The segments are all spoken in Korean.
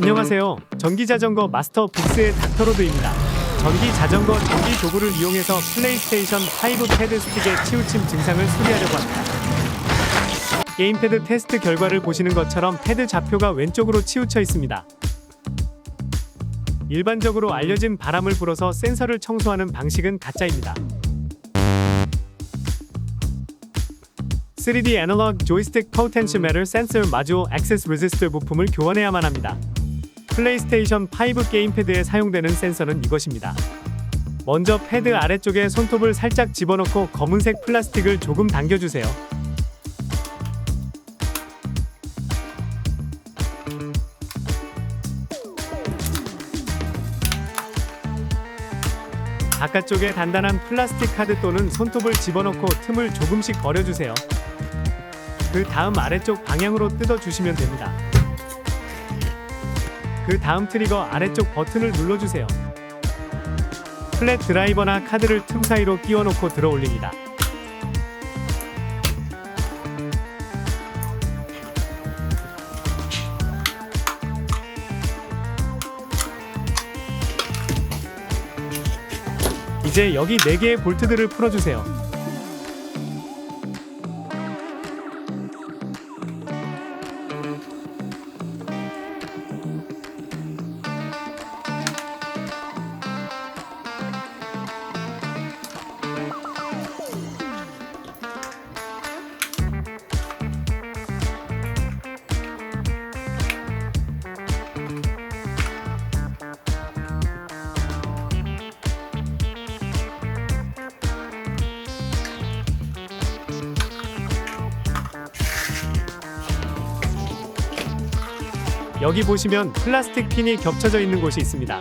안녕하세요. 전기 자전거 마스터 북스의 닥터로드입니다. 전기 자전거 전기 도구를 이용해서 플레이스테이션 5 패드 스틱의 치우침 증상을 수리하려고 합니다. 게임패드 테스트 결과를 보시는 것처럼 패드 좌표가 왼쪽으로 치우쳐 있습니다. 일반적으로 알려진 바람을 불어서 센서를 청소하는 방식은 가짜입니다. 3D 애널로그 조이스틱 포텐시메터 센서 마주어 액세스 레지스터 부품을 교환해야만 합니다. 플레이스테이션 5 게임패드에 사용되는 센서는 이것입니다. 먼저 패드 아래쪽에 손톱을 살짝 집어넣고 검은색 플라스틱을 조금 당겨주세요. 바깥쪽에 단단한 플라스틱 카드 또는 손톱을 집어넣고 틈을 조금씩 버려주세요. 그 다음 아래쪽 방향으로 뜯어주시면 됩니다. 그 다음 트리거 아래쪽 버튼을 눌러주세요. 플랫 드라이버나 카드를 틈 사이로 끼워 놓고 들어 올립니다. 이제 여기 4개의 볼트들을 풀어주세요. 여기 보시면 플라스틱 핀이 겹쳐져 있는 곳이 있습니다.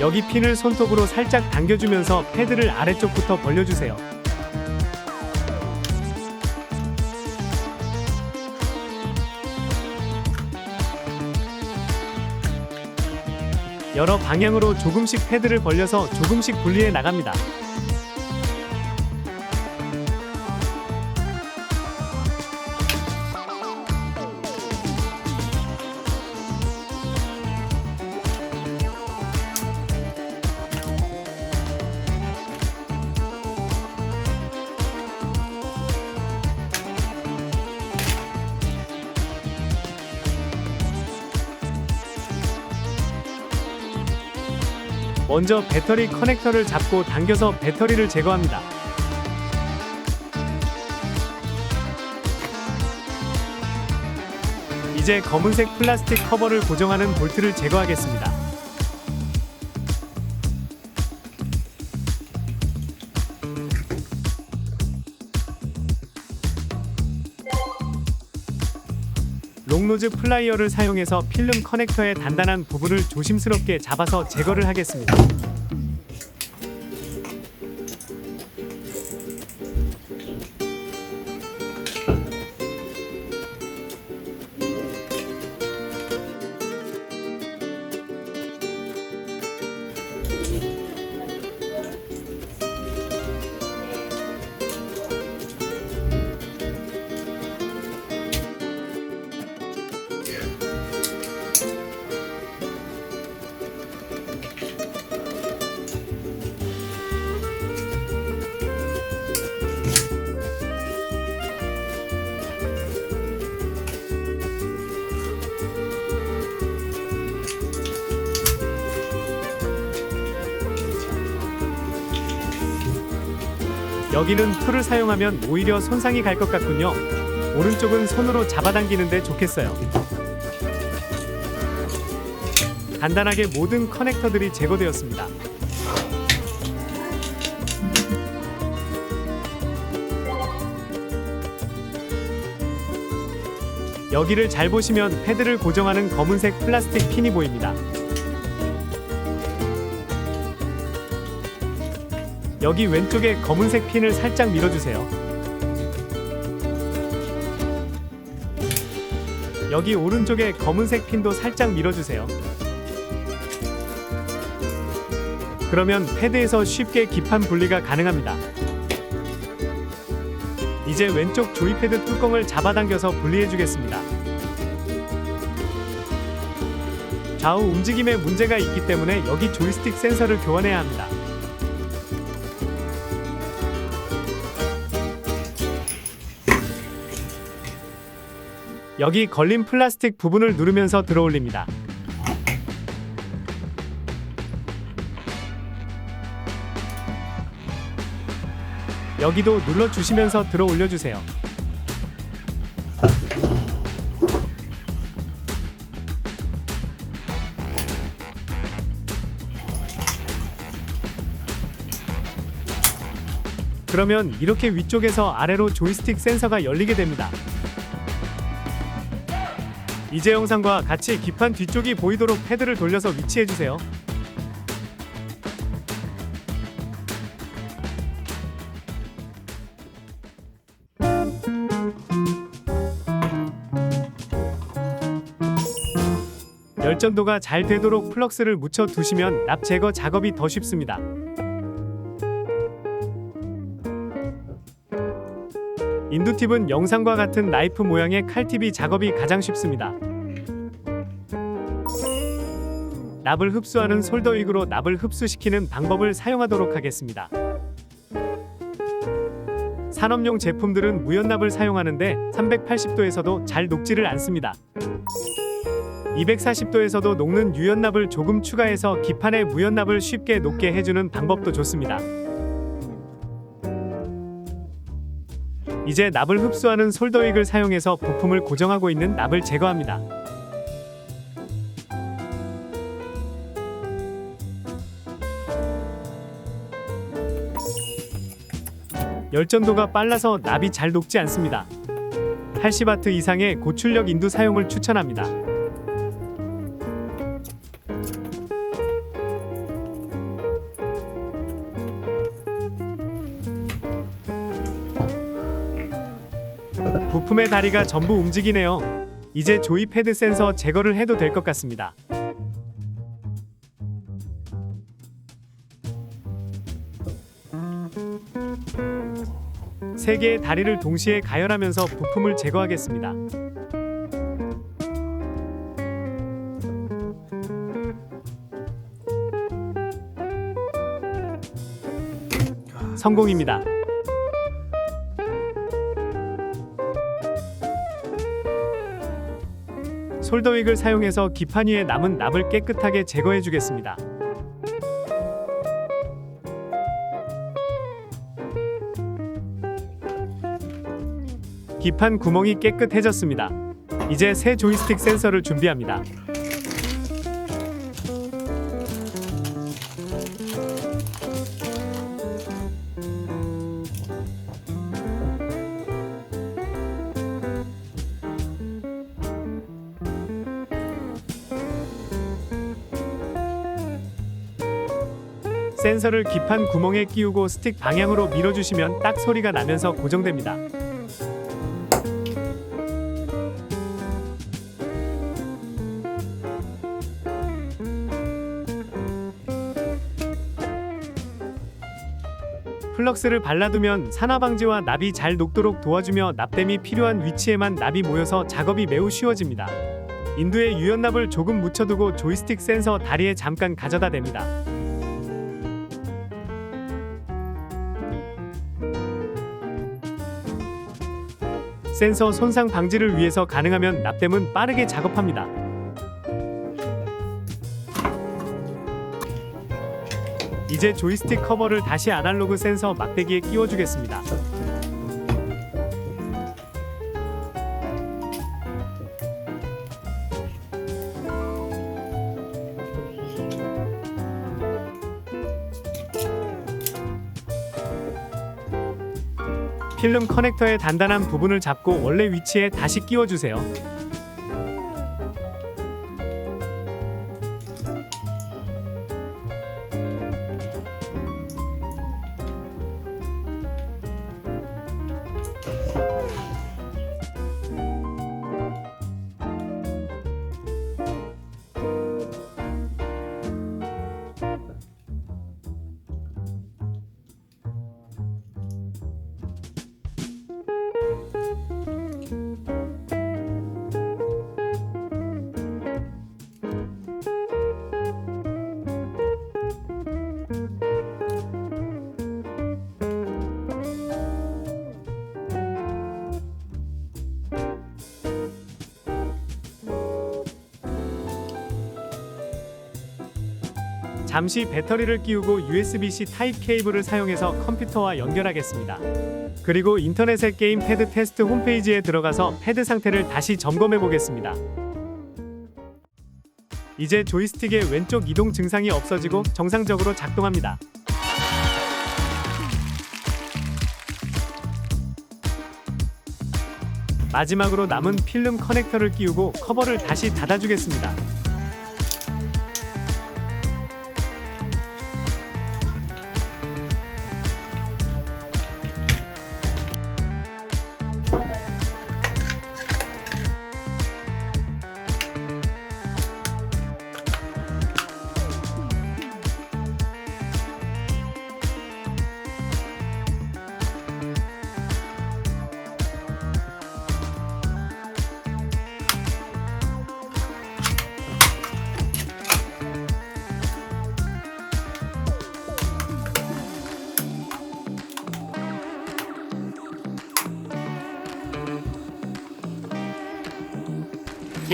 여기 핀을 손톱으로 살짝 당겨주면서 패드를 아래쪽부터 벌려주세요. 여러 방향으로 조금씩 패드를 벌려서 조금씩 분리해 나갑니다. 먼저 배터리 커넥터를 잡고 당겨서 배터리를 제거합니다. 이제 검은색 플라스틱 커버를 고정하는 볼트를 제거하겠습니다. 롱노즈 플라이어를 사용해서 필름 커넥터의 단단한 부분을 조심스럽게 잡아서 제거를 하겠습니다. 여기는 툴을 사용하면 오히려 손상이 갈 것 같군요. 오른쪽은 손으로 잡아당기는데 좋겠어요. 간단하게 모든 커넥터들이 제거되었습니다. 여기를 잘 보시면 패드를 고정하는 검은색 플라스틱 핀이 보입니다. 여기 왼쪽에 검은색 핀을 살짝 밀어주세요. 여기 오른쪽에 검은색 핀도 살짝 밀어주세요. 그러면 패드에서 쉽게 기판 분리가 가능합니다. 이제 왼쪽 조이패드 뚜껑을 잡아당겨서 분리해 주겠습니다. 좌우 움직임에 문제가 있기 때문에 여기 조이스틱 센서를 교환해야 합니다. 여기 걸린 플라스틱 부분을 누르면서 들어올립니다. 여기도 눌러주시면서 들어 올려주세요. 그러면 이렇게 위쪽에서 아래로 조이스틱 센서가 열리게 됩니다. 이제 영상과 같이 기판 뒤쪽이 보이도록 패드를 돌려서 위치해 주세요. 열전도가 잘 되도록 플럭스를 묻혀 두시면 납 제거 작업이 더 쉽습니다. 인두팁은 영상과 같은 나이프 모양의 칼팁이 작업이 가장 쉽습니다. 납을 흡수하는 솔더윅으로 납을 흡수시키는 방법을 사용하도록 하겠습니다. 산업용 제품들은 무연납을 사용하는데 380도에서도 잘 녹지를 않습니다. 240도에서도 녹는 유연납을 조금 추가해서 기판의 무연납을 쉽게 녹게 해주는 방법도 좋습니다. 이제 납을 흡수하는 솔더윅을 사용해서 부품을 고정하고 있는 납을 제거합니다. 열전도가 빨라서 납이 잘 녹지 않습니다. 80와트 이상의 고출력 인두 사용을 추천합니다. 부품의 다리가 전부 움직이네요. 이제 조이 패드 센서 제거를 해도 될 것 같습니다. 세 개의 다리를 동시에 가열하면서 부품을 제거하겠습니다. 성공입니다. 솔더윅을 사용해서 기판 위에 남은 납을 깨끗하게 제거해 주겠습니다. 기판 구멍이 깨끗해졌습니다. 이제 새 조이스틱 센서를 준비합니다. 센서를 기판 구멍에 끼우고 스틱 방향으로 밀어주시면 딱 소리가 나면서 고정됩니다. 플럭스를 발라두면 산화 방지와 납이 잘 녹도록 도와주며 납땜이 필요한 위치에만 납이 모여서 작업이 매우 쉬워집니다. 인두에 유연납을 조금 묻혀두고 조이스틱 센서 다리에 잠깐 가져다 댑니다. 센서 손상 방지를 위해서 가능하면 납땜은 빠르게 작업합니다. 이제 조이스틱 커버를 다시 아날로그 센서 막대기에 끼워주겠습니다. 필름 커넥터의 단단한 부분을 잡고 원래 위치에 다시 끼워주세요. 잠시 배터리를 끼우고 USB-C 타입 케이블을 사용해서 컴퓨터와 연결하겠습니다. 그리고 인터넷의 게임 패드 테스트 홈페이지에 들어가서 패드 상태를 다시 점검해 보겠습니다. 이제 조이스틱의 왼쪽 이동 증상이 없어지고 정상적으로 작동합니다. 마지막으로 남은 필름 커넥터를 끼우고 커버를 다시 닫아주겠습니다.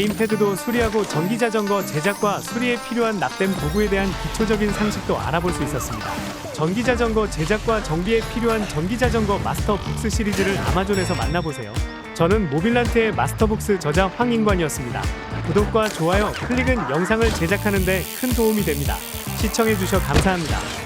게임패드도 수리하고 전기자전거 제작과 수리에 필요한 납땜 도구에 대한 기초적인 상식도 알아볼 수 있었습니다. 전기자전거 제작과 정비에 필요한 전기자전거 마스터북스 시리즈를 아마존에서 만나보세요. 저는 모빌란트의 마스터북스 저자 황인관이었습니다. 구독과 좋아요, 클릭은 영상을 제작하는 데 큰 도움이 됩니다. 시청해주셔 감사합니다.